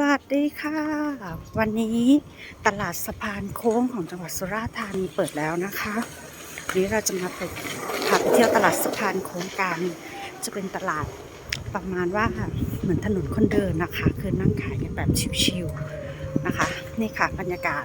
วัสดีค่ะ วันนี้ตลาดสะพานโค้งของจังหวัดสุราษฎร์ธานีเปิดแล้วนะคะวันนี้เราจะมาไปพาไปเที่ยวตลาดสะพานโค้งกันจะเป็นตลาดประมาณว่าเหมือนถนนคนเดินนะคะ คือนั่งขายกันแบบชิวๆนะคะ นี่ค่ะบรรยากาศ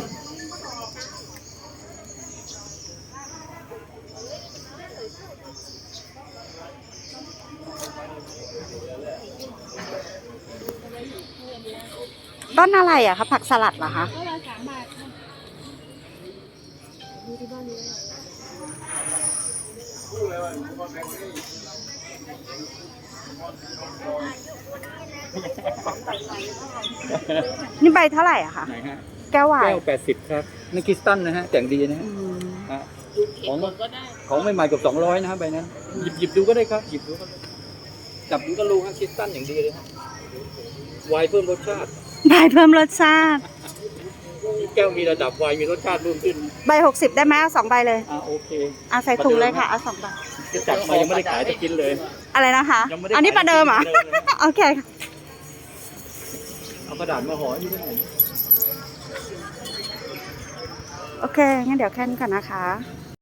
นอะไรอะคะผักสลัดเหรอคะนี่ใบเท่าไหร่อะคะไหนฮะแก้ววายแก้วแปดสิบครับนี่คริสตันนะฮะแต่งดีนะฮะอืมฮะของของใหม่ๆเกับสองร้อยนะฮะใบนั้นหยิบหยิบดูก็ได้ครับหยิบดูก็ได้จับดูก็รู้ฮะคริสตันอย่างดีเลยฮะไวน์เพิ่มรสชาติ ใบเพิ่มรสชาติแก้วมีระดับไวน์มีรสชาติเพิ่มขึ้นใบหกสิบได้ไหมเอาสองใบเลยอ่าโอเคเอาใส่ถุงเลยค่ะเอาสองใบจะจัดมายังไม่ได้ขายจะกินเลย อะไรนะคะ ยังไม่ได้อันนี้ประเดิมเหรอะ ขายเลยนะโอเคค่ะเอากระดาษมาห่อให้ด้วยโอเคงั้นเดี๋ยวแค่นี้ก่อนนะคะ